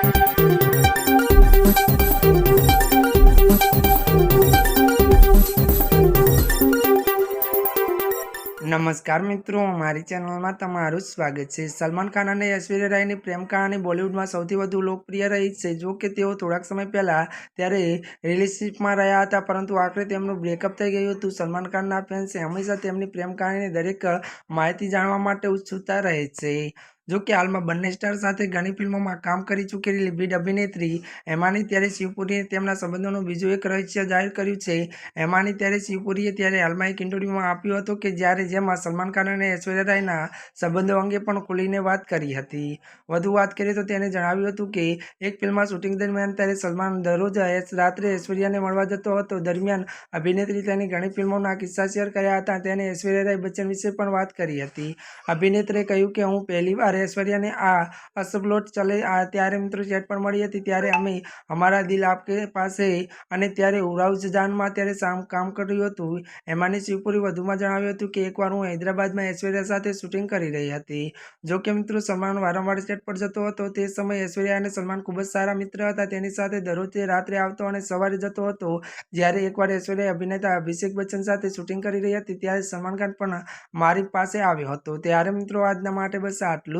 નમસ્કાર મિત્રો, મારી ચેનલમાં તમારું સ્વાગત છે. સલમાન ખાન અને ઐશ્વર્યા રાયની પ્રેમ કહાની બોલિવૂડમાં સૌથી વધુ લોકપ્રિય રહી છે. જો કે તેઓ થોડાક સમય પહેલાં ત્યારે રિલેશનશીપમાં રહ્યા હતા, પરંતુ આખરે તેમનું બ્રેકઅપ થઈ ગયું હતું. સલમાન ખાનના ફેન્સે હંમેશા તેમની પ્રેમ કહાનીની દરેક માહિતી જાણવા માટે ઉત્સુકતા રહે છે. જો કે હાલમાં બંને સ્ટાર સાથે ઘણી ફિલ્મોમાં કામ કરી ચૂકેલી લીડ અભિનેત્રી એમાની ત્યારે શિવપુરીએ તેમના સંબંધોનું બીજું એક રહસ્ય જાહેર કર્યું છે. એમાની ત્યારે શિવપુરીએ ત્યારે હાલમાં એક ઇન્ટરવ્યૂમાં આપ્યું હતું કે જ્યારે જેમાં સલમાન ખાન અને ઐશ્વર્યા રાયના સંબંધો અંગે પણ ખુલીને વાત કરી હતી. વધુ વાત કરીએ તો તેને જણાવ્યું હતું કે એક ફિલ્મમાં શૂટિંગ દરમિયાન ત્યારે સલમાન દરરોજ રાત્રે ઐશ્વર્યાને મળવા જતો હતો. દરમિયાન અભિનેત્રી તેની ઘણી ફિલ્મોના કિસ્સા શેર કર્યા હતા. તેને ઐશ્વર્યા રાય બચ્ચન વિશે પણ વાત કરી હતી. અભિનેત્રીએ કહ્યું કે, હું પહેલી વાર ઐશ્વર્યાને આ અસબલોટ ચલે, આ ત્યારે મિત્રો ચેટ પણ મળી હતી. ત્યારે અમે અમારા દિલ આપકે પાસે અને ત્યારે ઉરાઉજ જાનમાં ત્યારે સામ, કામ કર્યું હતું. એમાંની શિવપુરી વધુમાં જણાવ્યું હતું કે એકવાર હું હૈદરાબાદમાં ઐશ્વર્યા સાથે શૂટિંગ કરી રહી હતી. જો કે મિત્રો સલમાન વારંવાર સેટ પર જતો હતો. તે સમયે ઐશ્વર્યા અને સલમાન ખૂબ જ સારા મિત્ર હતા. તેની સાથે દરરોજ રાત્રે આવતો અને સવારે જતો હતો. જ્યારે એકવાર ઐશ્વર્યા અભિનેતા અભિષેક બચ્ચન સાથે શૂટિંગ કરી રહી હતી, ત્યારે સલમાન ખાન પણ મારી પાસે આવ્યો હતો. ત્યારે મિત્રો આજના માટે બસ આટલું